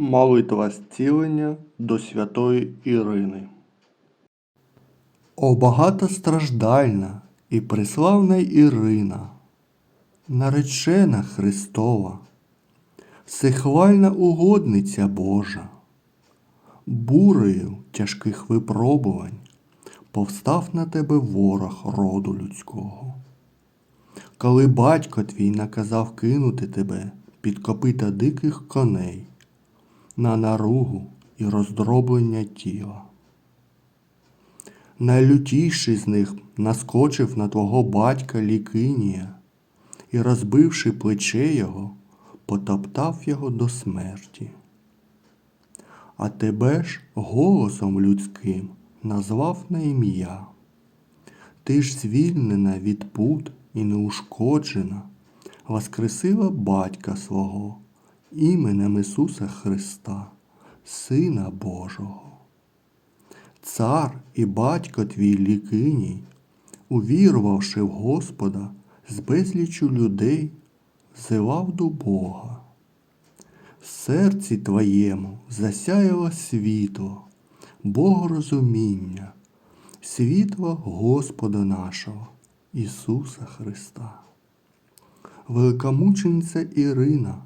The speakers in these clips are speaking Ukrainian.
Молитва зцілення до святої Ірини. О багатостраждальна і преславна Ірина, наречена Христова, всехвальна угодниця Божа, бурею тяжких випробувань повстав на тебе ворог роду людського. Коли батько твій наказав кинути тебе під копита диких коней на наругу і роздроблення тіла. Найлютіший з них наскочив на твого батька Лікинія і, розбивши плече його, потоптав його до смерті. А тебе ж голосом людським назвав на ім'я. Ти ж звільнена від пут і неушкоджена, воскресила батька свого іменем Ісуса Христа, Сина Божого. Цар і батько твій Лікиній, увірувавши в Господа, з безлічу людей, взивав до Бога. В серці твоєму засяяло світло, Богорозуміння, світло Господа нашого, Ісуса Христа. Великомучениця Ірина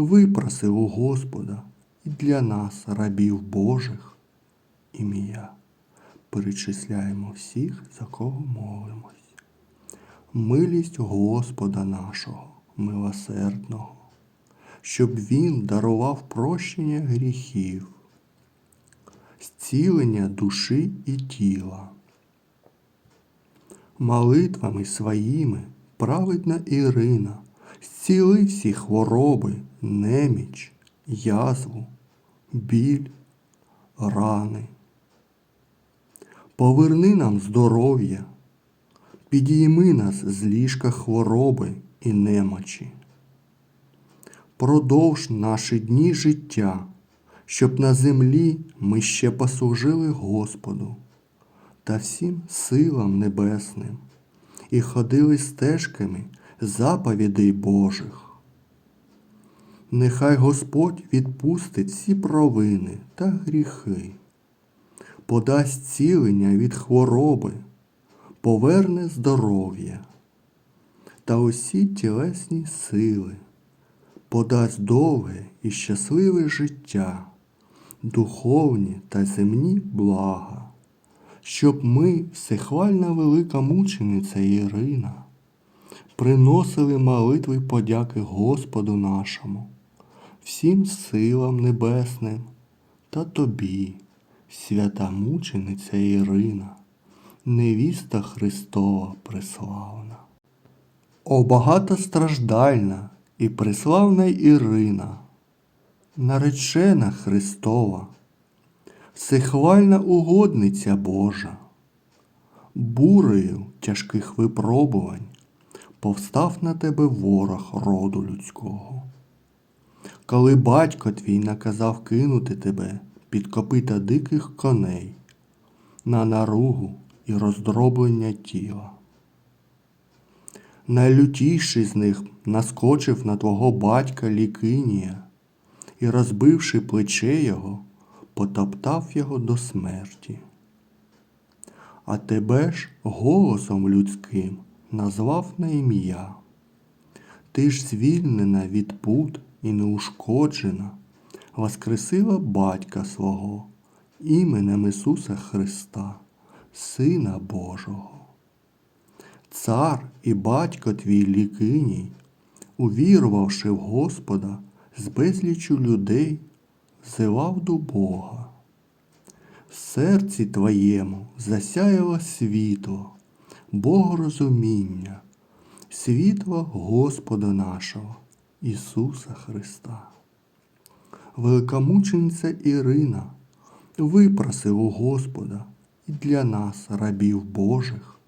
випросив у Господа і для нас, рабів Божих, ім'я. Перечисляємо всіх, за кого молимось. Милість Господа нашого, милосердного, щоб Він дарував прощення гріхів, зцілення душі і тіла. Молитвами своїми праведна Ірина зціли всі хвороби, неміч, язву, біль, рани. Поверни нам здоров'я, підійми нас з ліжка хвороби і немочі. Продовж наші дні життя, щоб на землі ми ще послужили Господу та всім силам небесним і ходили стежками заповідей Божих. Нехай Господь відпустить всі провини та гріхи, подасть цілення від хвороби, поверне здоров'я та усі тілесні сили, подасть довге і щасливе життя, духовні та земні блага, щоб ми, всехвальна велика мучениця Ірина, приносили молитви подяки Господу нашому, всім силам небесним та тобі, свята мучениця Ірина, невіста Христова преславна. О багатостраждальна і преславна Ірина, наречена Христова, всехвальна угодниця Божа, бурею тяжких випробувань повстав на тебе ворог роду людського. Коли батько твій наказав кинути тебе під копита диких коней на наругу і роздроблення тіла. Найлютіший з них наскочив на твого батька Лікинія і, розбивши плече його, потоптав його до смерті. А тебе ж голосом людським назвав на ім'я. Ти ж звільнена від пут і неушкоджена, воскресила батька свого іменем Ісуса Христа, Сина Божого. Цар і батько твій Лікиній, увірувавши в Господа, з безлічу людей, взивав до Бога. В серці твоєму засяяло світло, Богорозуміння, світло Господа нашого, Ісуса Христа. Великомучениця Ірина випросив у Господа і для нас, рабів Божих,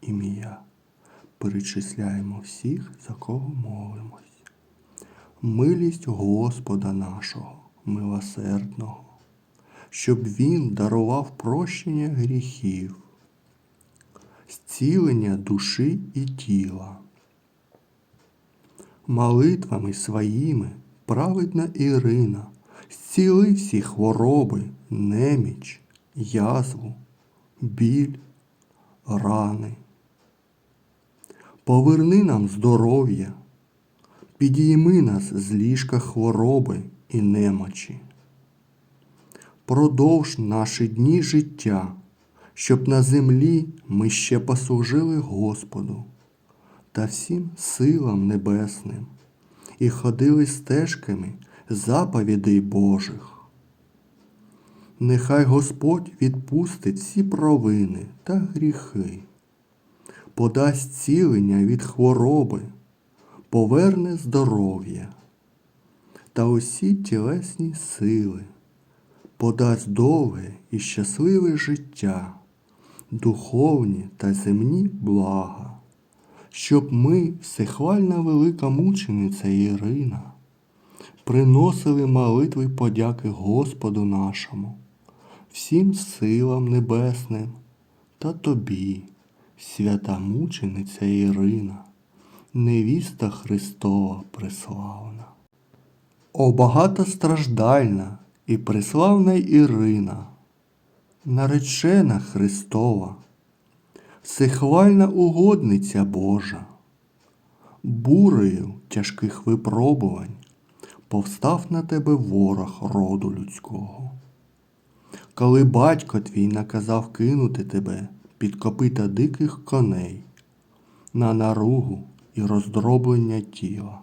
ім'я. Перечисляємо всіх, за кого молимось. Милість Господа нашого, милосердного, щоб Він дарував прощення гріхів, зцілення душі і тіла. Молитвами своїми праведна Ірина зціли всі хвороби, неміч, язву, біль, рани. Поверни нам здоров'я, підійми нас з ліжка хвороби і немочі. Продовж наші дні життя, щоб на землі ми ще послужили Господу та всім силам небесним і ходили стежками заповідей Божих. Нехай Господь відпустить всі провини та гріхи, подасть цілення від хвороби, поверне здоров'я та усі тілесні сили, подасть довге і щасливе життя, духовні та земні блага, щоб ми, всехвальна велика мучениця Ірина, приносили молитви подяки Господу нашому, всім силам небесним та тобі, свята мучениця Ірина, невіста Христова преславна. О багатостраждальна і преславна Ірина, наречена Христова, всехвальна угодниця Божа, бурею тяжких випробувань повстав на тебе ворог роду людського. Коли батько твій наказав кинути тебе під копита диких коней на наругу і роздроблення тіла.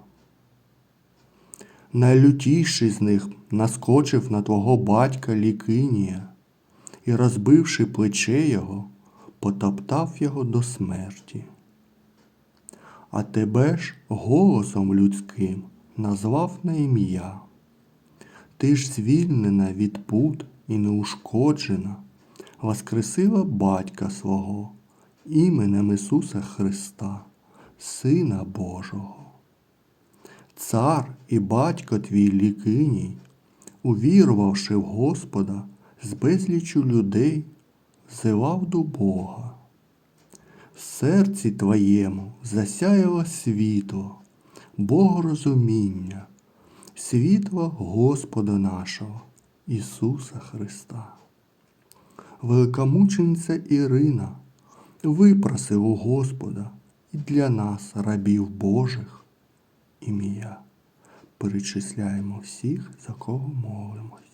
Найлютіший з них наскочив на твого батька Лікинія і, розбивши плече його, потоптав його до смерті. А тебе ж голосом людським назвав на ім'я. Ти ж звільнена від пут і неушкоджена, воскресила батька свого іменем Ісуса Христа, Сина Божого. Цар і батько твій лікиній, увірувавши в Господа, з безлічу людей, зивав до Бога. В серці твоєму засяяло світло, Богорозуміння, світло Господа нашого, Ісуса Христа. Великомучениця Ірина випросив у Господа і для нас, рабів Божих, ім'я. Перечисляємо всіх, за кого молимось.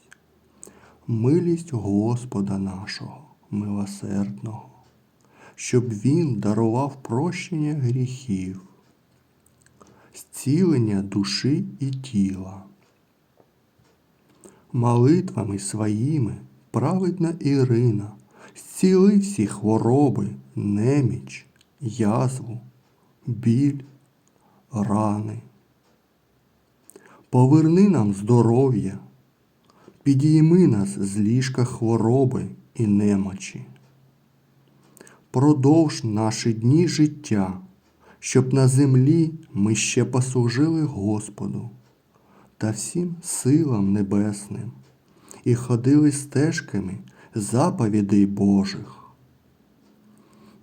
Милість Господа нашого, милосердного, щоб Він дарував прощення гріхів, зцілення душі і тіла. Молитвами своїми праведна Ірина зціли всі хвороби, неміч, язву, біль, рани. Поверни нам здоров'я, підійми нас з ліжка хвороби і немочі. Продовж наші дні життя, щоб на землі ми ще послужили Господу та всім силам небесним і ходили стежками заповідей Божих.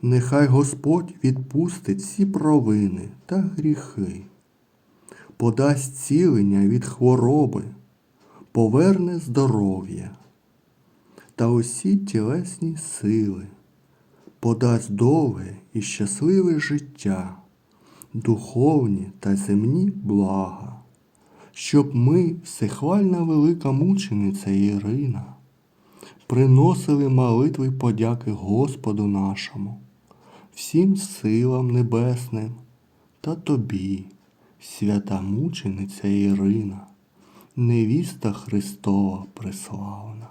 Нехай Господь відпустить всі провини та гріхи, подасть цілення від хвороби, поверне здоров'я та усі тілесні сили, подасть довге і щасливе життя, духовні та земні блага, щоб ми, всехвальна велика мучениця Ірина, приносили молитви подяки Господу нашому, всім силам небесним та тобі, свята мучениця Ірина, невіста Христова преславна.